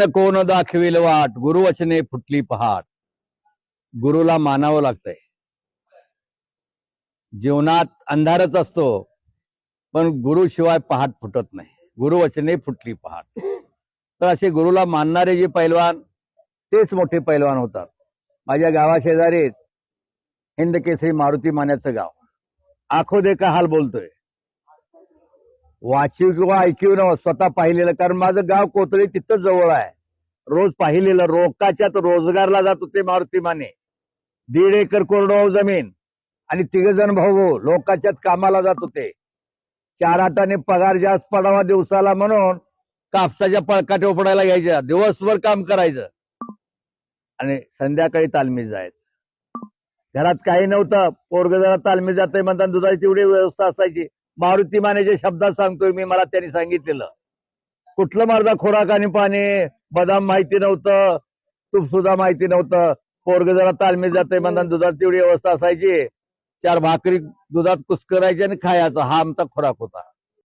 कोण दाखवेल वाट? गुरुवचने फुटली पहाट. गुरुला मानावं लागतंय. जीवनात अंधारच असतो पण गुरुशिवाय पहाट फुटत नाही. गुरुवचने फुटली पहाट. तर असे गुरुला मानणारे जे पैलवान तेच मोठे पैलवान होतात. माझ्या गावाशेजारीच हिंद केसरी मारुती मान्याचं गाव. आखो दे का हाल बोलतोय. वाचीव किंवा ऐकीव न स्वतः पाहिलेलं. कारण माझं गाव कोतळी तिथं जवळ आहे. रोज पाहिलेलं रोकाच्यात रोजगारला जात होते मारुती माने. दीड एकर कोरडवाहू जमीन आणि तिघ जण भाऊ लोकाच्यात कामाला जात होते चार आठाने पगार जास्त पडावा दिवसाला म्हणून कापसाच्या पळकाट्या उपडायला घ्यायच्या दिवसभर काम करायचं. आणि संध्याकाळी तालमीत जायचं. घरात काही नव्हतं. पोरग जरा तालमी जातंय म्हणताना दुधाची तेवढी व्यवस्था असायची. मारुती मानेच्या शब्दात सांगतोय मी मला त्यांनी सांगितलेलं. कुठलं मार्दा खोराक आणि पाणी बदाम माहिती नव्हतं तूप सुद्धा माहिती नव्हतं. पोरग जरा तालमीत जातंय म्हणताना दुधात तेवढी व्यवस्था असायची. चार भाकरी दुधात कुस्करायची आणि खायचा. हा आमचा खोराक होता.